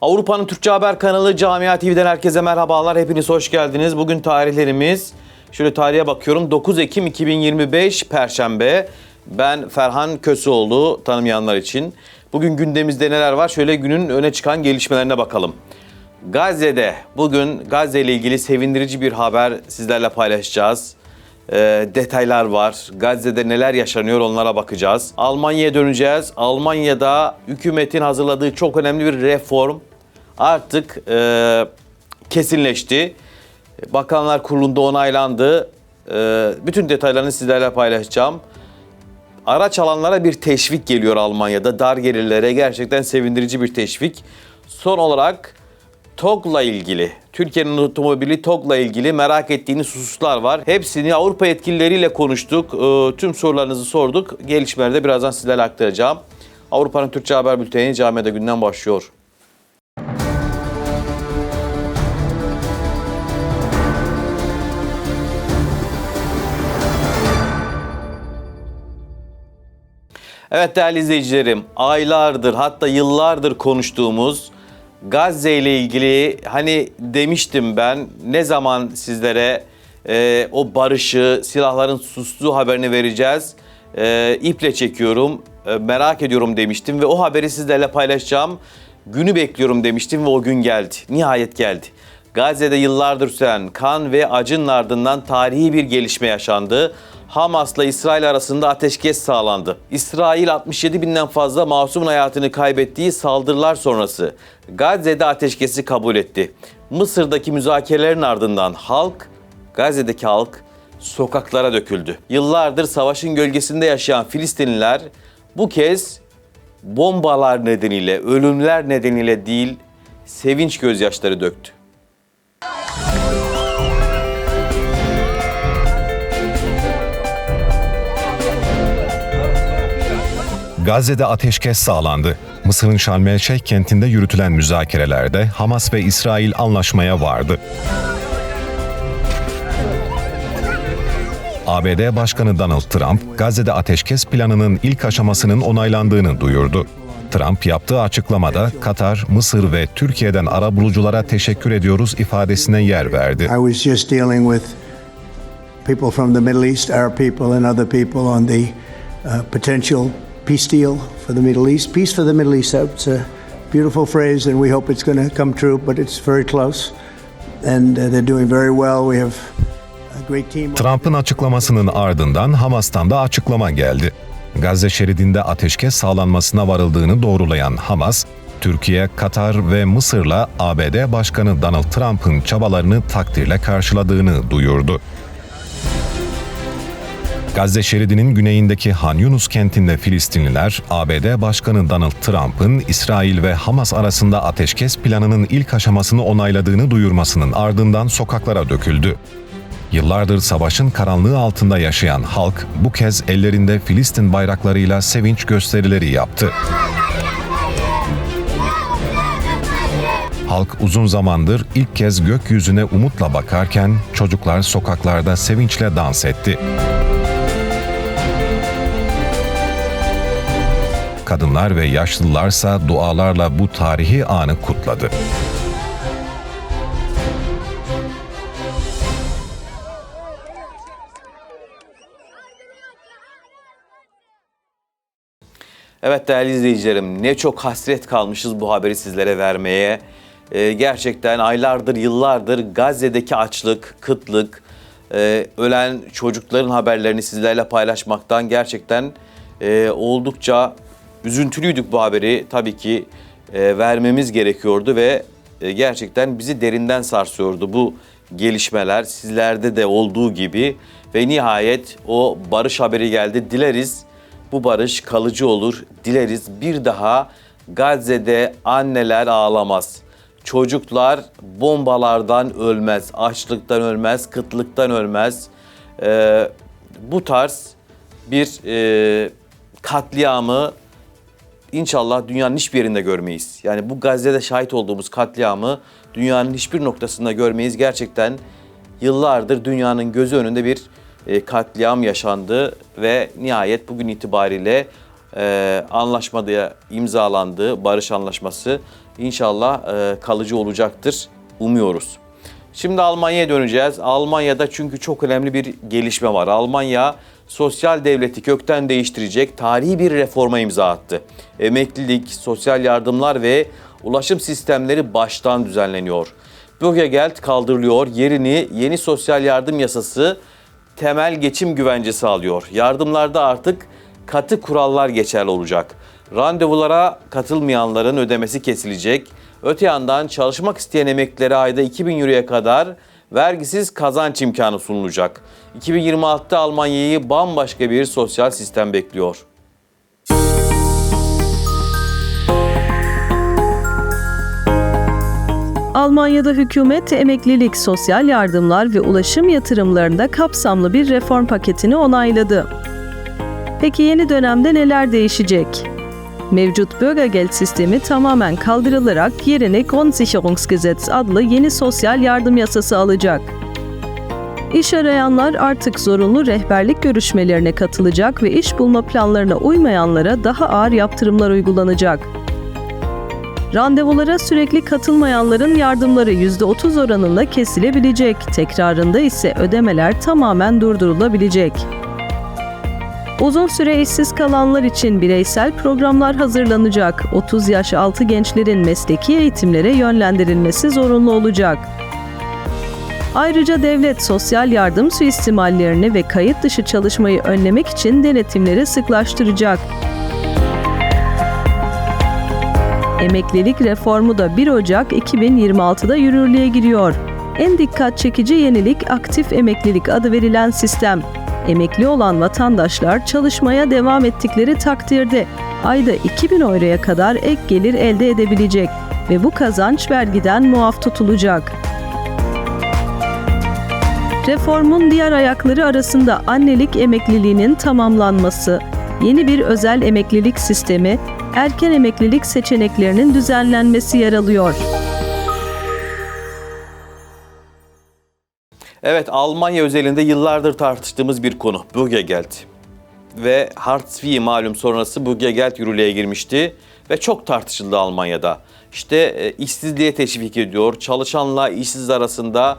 Avrupa'nın Türkçe Haber kanalı Camia TV'den herkese merhabalar. Hepiniz hoş geldiniz. Bugün tarihlerimiz, şöyle tarihe bakıyorum. 9 Ekim 2025 Perşembe. Ben Ferhan Köseoğlu tanımayanlar için. Bugün gündemimizde neler var? Şöyle günün öne çıkan gelişmelerine bakalım. Gazze'de bugün Gazze ile ilgili sevindirici bir haber sizlerle paylaşacağız. Ee, detaylar var. Gazze'de neler yaşanıyor onlara bakacağız. Almanya'ya döneceğiz. Almanya'da hükümetin hazırladığı çok önemli bir reform artık e, kesinleşti. Bakanlar Kurulu'nda onaylandı. Ee, bütün detaylarını sizlerle paylaşacağım. Araç alanlara bir teşvik geliyor Almanya'da. Dar gelirlere gerçekten sevindirici bir teşvik. Son olarak TOG'la ilgili, Türkiye'nin otomobili TOG'la ilgili merak ettiğiniz hususlar var. Hepsini Avrupa yetkilileriyle konuştuk. Ee, Tüm sorularınızı sorduk. Gelişmeleri de birazdan sizlerle aktaracağım. Avrupa'nın Türkçe Haber Bülteni Camia'da günden başlıyor. Evet değerli izleyicilerim, aylardır hatta yıllardır konuştuğumuz Gazze ile ilgili hani demiştim ben ne zaman sizlere e, o barışı, silahların sustuğu haberini vereceğiz. E, iple çekiyorum, e, merak ediyorum demiştim ve o haberi sizlerle paylaşacağım. Günü bekliyorum demiştim ve o gün geldi. Nihayet geldi. Gazze'de yıllardır süren kan ve acının ardından tarihi bir gelişme yaşandı. Hamas'la İsrail arasında ateşkes sağlandı. İsrail 67 binden fazla masumun hayatını kaybettiği saldırılar sonrası Gazze'de ateşkesi kabul etti. Mısır'daki müzakerelerin ardından halk, Gazze'deki halk sokaklara döküldü. Yıllardır savaşın gölgesinde yaşayan Filistinliler bu kez bombalar nedeniyle, ölümler nedeniyle değil, sevinç gözyaşları döktü. Gazze'de ateşkes sağlandı. Mısır'ın Şarm Şeyh kentinde yürütülen müzakerelerde Hamas ve İsrail anlaşmaya vardı. ABD Başkanı Donald Trump, Gazze'de ateşkes planının ilk aşamasının onaylandığını duyurdu. Trump yaptığı açıklamada Katar, Mısır ve Türkiye'den ara buluculara teşekkür ediyoruz ifadesine yer verdi. I was just dealing with people from the Middle East, Arab people, and other people on the uh, potential peace deal for the Middle East. Peace for the Middle East, it's a beautiful phrase, and we hope it's going to come true, but it's very close. And uh, they're doing very well. We have. Trump'ın açıklamasının ardından Hamas'tan da açıklama geldi. Gazze şeridinde ateşkes sağlanmasına varıldığını doğrulayan Hamas, Türkiye, Katar ve Mısır'la ABD Başkanı Donald Trump'ın çabalarını takdirle karşıladığını duyurdu. Gazze şeridinin güneyindeki Han Yunus kentinde Filistinliler, ABD Başkanı Donald Trump'ın İsrail ve Hamas arasında ateşkes planının ilk aşamasını onayladığını duyurmasının ardından sokaklara döküldü. Yıllardır savaşın karanlığı altında yaşayan halk bu kez ellerinde Filistin bayraklarıyla sevinç gösterileri yaptı. Halk uzun zamandır ilk kez gökyüzüne umutla bakarken çocuklar sokaklarda sevinçle dans etti. Kadınlar ve yaşlılarsa dualarla bu tarihi anı kutladı. Evet değerli izleyicilerim ne çok hasret kalmışız bu haberi sizlere vermeye. Ee, gerçekten aylardır yıllardır Gazze'deki açlık, kıtlık, e, ölen çocukların haberlerini sizlerle paylaşmaktan gerçekten e, oldukça üzüntülüydük bu haberi. Tabii ki e, vermemiz gerekiyordu ve e, gerçekten bizi derinden sarsıyordu bu gelişmeler sizlerde de olduğu gibi ve nihayet o barış haberi geldi. Dileriz bu barış kalıcı olur. Dileriz bir daha Gazze'de anneler ağlamaz. Çocuklar bombalardan ölmez, açlıktan ölmez, kıtlıktan ölmez. Ee, bu tarz bir e, katliamı inşallah dünyanın hiçbir yerinde görmeyiz. Yani bu Gazze'de şahit olduğumuz katliamı dünyanın hiçbir noktasında görmeyiz. Gerçekten yıllardır dünyanın gözü önünde bir e, katliam yaşandı ve nihayet bugün itibariyle e, anlaşmada imzalandı, barış anlaşması inşallah e, kalıcı olacaktır. Umuyoruz. Şimdi Almanya'ya döneceğiz. Almanya'da çünkü çok önemli bir gelişme var. Almanya sosyal devleti kökten değiştirecek tarihi bir reforma imza attı. Emeklilik, sosyal yardımlar ve ulaşım sistemleri baştan düzenleniyor. Bürgergeld kaldırılıyor. Yerini yeni sosyal yardım yasası temel geçim güvencesi alıyor. Yardımlarda artık katı kurallar geçerli olacak. Randevulara katılmayanların ödemesi kesilecek. Öte yandan çalışmak isteyen emeklilere ayda 2000 euroya kadar vergisiz kazanç imkanı sunulacak. 2026'da Almanya'yı bambaşka bir sosyal sistem bekliyor. Almanya'da hükümet emeklilik, sosyal yardımlar ve ulaşım yatırımlarında kapsamlı bir reform paketini onayladı. Peki yeni dönemde neler değişecek? Mevcut Bürgergeld sistemi tamamen kaldırılarak yerine Grundsicherungsgesetz adlı yeni sosyal yardım yasası alacak. İş arayanlar artık zorunlu rehberlik görüşmelerine katılacak ve iş bulma planlarına uymayanlara daha ağır yaptırımlar uygulanacak. Randevulara sürekli katılmayanların yardımları %30 oranında kesilebilecek, tekrarında ise ödemeler tamamen durdurulabilecek. Uzun süre işsiz kalanlar için bireysel programlar hazırlanacak. 30 yaş altı gençlerin mesleki eğitimlere yönlendirilmesi zorunlu olacak. Ayrıca devlet sosyal yardım suistimallerini ve kayıt dışı çalışmayı önlemek için denetimleri sıklaştıracak. Emeklilik reformu da 1 Ocak 2026'da yürürlüğe giriyor. En dikkat çekici yenilik aktif emeklilik adı verilen sistem. Emekli olan vatandaşlar çalışmaya devam ettikleri takdirde ayda 2000 euroya kadar ek gelir elde edebilecek ve bu kazanç vergiden muaf tutulacak. Reformun diğer ayakları arasında annelik emekliliğinin tamamlanması, yeni bir özel emeklilik sistemi, erken emeklilik seçeneklerinin düzenlenmesi yer alıyor. Evet Almanya özelinde yıllardır tartıştığımız bir konu Bürgergeld. Ve Hartz IV malum sonrası Bürgergeld yürürlüğe girmişti ve çok tartışıldı Almanya'da. İşte e, işsizliğe teşvik ediyor, çalışanla işsiz arasında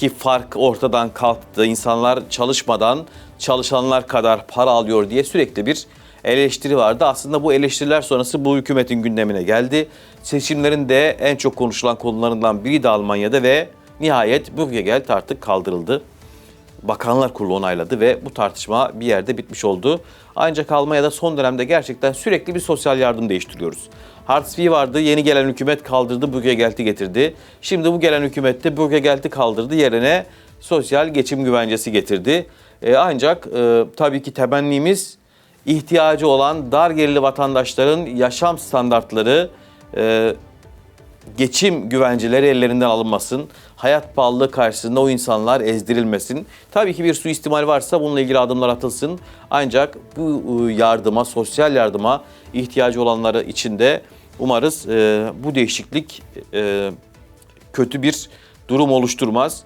ki fark ortadan kalktı. İnsanlar çalışmadan çalışanlar kadar para alıyor diye sürekli bir eleştiri vardı. Aslında bu eleştiriler sonrası bu hükümetin gündemine geldi. Seçimlerin de en çok konuşulan konularından biri de Almanya'da ve nihayet Bürgergeld artık kaldırıldı. Bakanlar Kurulu onayladı ve bu tartışma bir yerde bitmiş oldu. Ancak Almanya'da son dönemde gerçekten sürekli bir sosyal yardım değiştiriyoruz. Hartz IV vardı, yeni gelen hükümet kaldırdı, Bürgergeld'i getirdi. Şimdi bu gelen hükümet de Bürgergeld'i kaldırdı, yerine sosyal geçim güvencesi getirdi. E, ancak e, tabii ki temennimiz ihtiyacı olan dar gelirli vatandaşların yaşam standartları e, geçim güvenceleri ellerinden alınmasın. Hayat pahalılığı karşısında o insanlar ezdirilmesin. Tabii ki bir suistimal varsa bununla ilgili adımlar atılsın. Ancak bu e, yardıma, sosyal yardıma ihtiyacı olanları için de umarız e, bu değişiklik e, kötü bir durum oluşturmaz.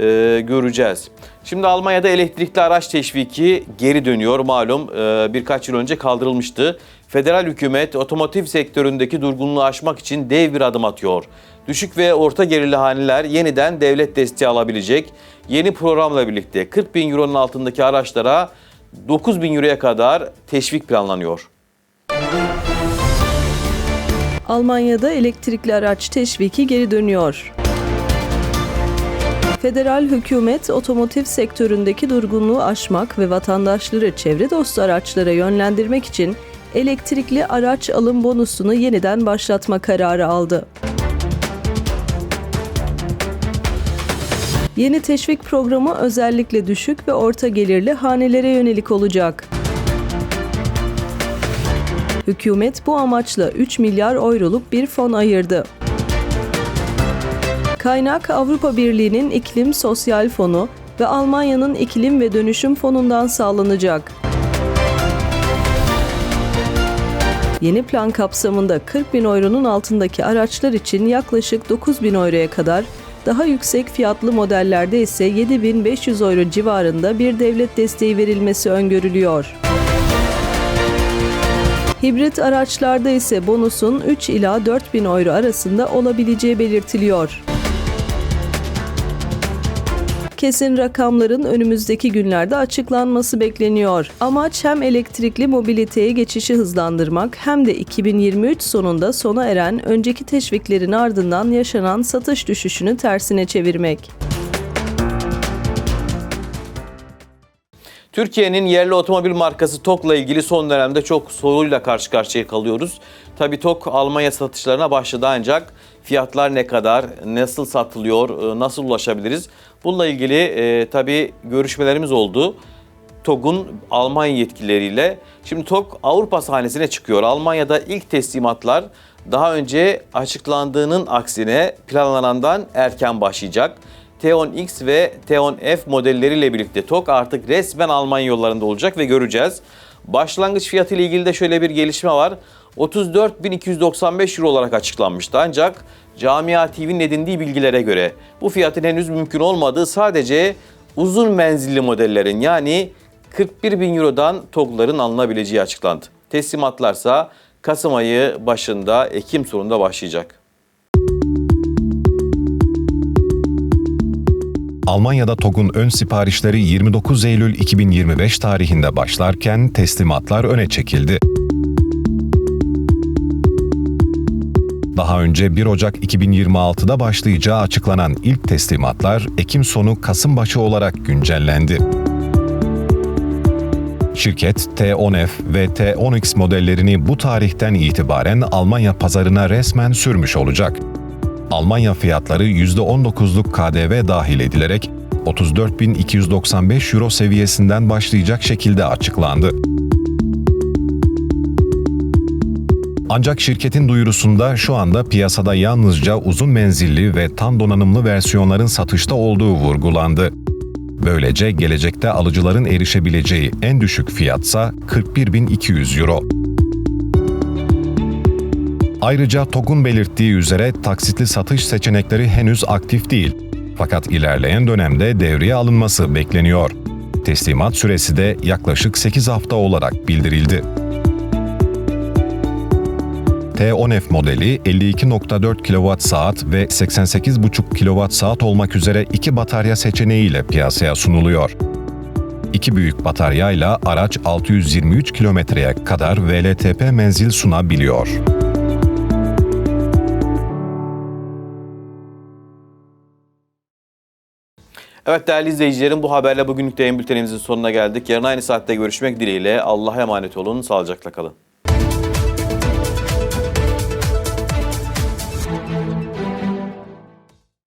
E, göreceğiz. Şimdi Almanya'da elektrikli araç teşviki geri dönüyor. Malum e, birkaç yıl önce kaldırılmıştı. Federal hükümet otomotiv sektöründeki durgunluğu aşmak için dev bir adım atıyor. Düşük ve orta gelirli haneler yeniden devlet desteği alabilecek. Yeni programla birlikte 40 bin euronun altındaki araçlara 9 bin euroya kadar teşvik planlanıyor. Almanya'da elektrikli araç teşviki geri dönüyor. Federal hükümet otomotiv sektöründeki durgunluğu aşmak ve vatandaşları çevre dostu araçlara yönlendirmek için elektrikli araç alım bonusunu yeniden başlatma kararı aldı. Yeni teşvik programı özellikle düşük ve orta gelirli hanelere yönelik olacak. Hükümet bu amaçla 3 milyar euroluk bir fon ayırdı. Kaynak Avrupa Birliği'nin İklim Sosyal Fonu ve Almanya'nın İklim ve Dönüşüm Fonu'ndan sağlanacak. Yeni plan kapsamında 40 bin euronun altındaki araçlar için yaklaşık 9 bin euroya kadar, daha yüksek fiyatlı modellerde ise 7500 euro civarında bir devlet desteği verilmesi öngörülüyor. Hibrit araçlarda ise bonusun 3 ila 4 bin euro arasında olabileceği belirtiliyor. Kesin rakamların önümüzdeki günlerde açıklanması bekleniyor. Amaç hem elektrikli mobiliteye geçişi hızlandırmak hem de 2023 sonunda sona eren önceki teşviklerin ardından yaşanan satış düşüşünü tersine çevirmek. Türkiye'nin yerli otomobil markası TOG'la ilgili son dönemde çok soruyla karşı karşıya kalıyoruz. Tabii TOG Almanya satışlarına başladı ancak fiyatlar ne kadar, nasıl satılıyor, nasıl ulaşabiliriz? Bununla ilgili e, tabii görüşmelerimiz oldu. TOG'un Almanya yetkilileriyle. Şimdi TOG Avrupa sahnesine çıkıyor. Almanya'da ilk teslimatlar daha önce açıklandığının aksine planlanandan erken başlayacak. T10X ve T10F modelleriyle birlikte TOG artık resmen Almanya yollarında olacak ve göreceğiz. Başlangıç fiyatı ile ilgili de şöyle bir gelişme var. 34.295 euro olarak açıklanmıştı ancak Camia TV'nin edindiği bilgilere göre bu fiyatın henüz mümkün olmadığı sadece uzun menzilli modellerin yani 41 bin Euro'dan TOG'ların alınabileceği açıklandı. Teslimatlarsa Kasım ayı başında Ekim sonunda başlayacak. Almanya'da TOG'un ön siparişleri 29 Eylül 2025 tarihinde başlarken teslimatlar öne çekildi. Daha önce 1 Ocak 2026'da başlayacağı açıklanan ilk teslimatlar Ekim sonu Kasım başı olarak güncellendi. Şirket T10F ve T10X modellerini bu tarihten itibaren Almanya pazarına resmen sürmüş olacak. Almanya fiyatları %19'luk KDV dahil edilerek 34.295 euro seviyesinden başlayacak şekilde açıklandı. Ancak şirketin duyurusunda şu anda piyasada yalnızca uzun menzilli ve tam donanımlı versiyonların satışta olduğu vurgulandı. Böylece gelecekte alıcıların erişebileceği en düşük fiyatsa 41.200 euro. Ayrıca TOG'un belirttiği üzere taksitli satış seçenekleri henüz aktif değil. Fakat ilerleyen dönemde devreye alınması bekleniyor. Teslimat süresi de yaklaşık 8 hafta olarak bildirildi. T10F modeli 52.4 kWh ve 88.5 kWh olmak üzere iki batarya seçeneğiyle piyasaya sunuluyor. İki büyük bataryayla araç 623 kilometreye kadar VLTP menzil sunabiliyor. Evet değerli izleyicilerim bu haberle bugünlük de en bültenimizin sonuna geldik. Yarın aynı saatte görüşmek dileğiyle. Allah'a emanet olun. Sağlıcakla kalın.